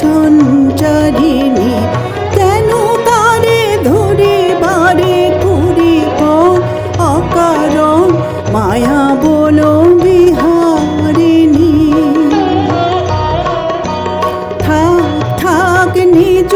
সঞ্চারিণী কেন তারে ধরে বারে করি পর মায়া বলো বিহারিণী। থাক থাক নিজ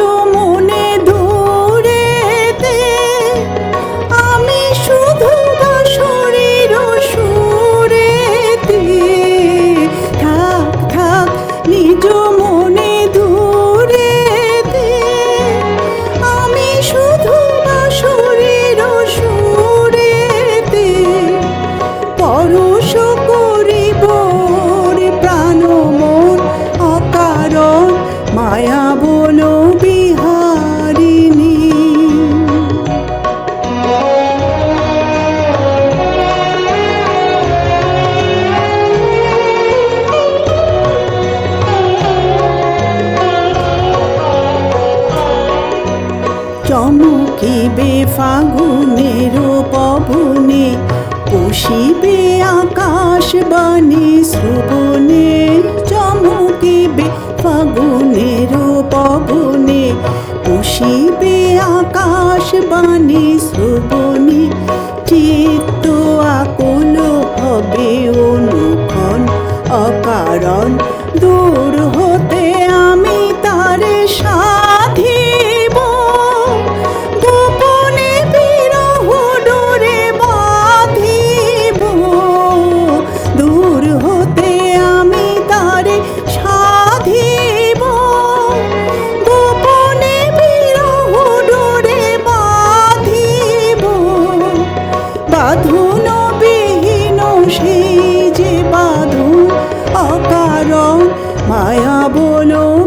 চমকিবে ফাগুনের পবনে পুষিবে আকাশ বাণী, শ্রবণে চমকিবে ফাগুনের পবনে পুষিবে আকাশ বাণী, শ্রবণে চেয়ে bono.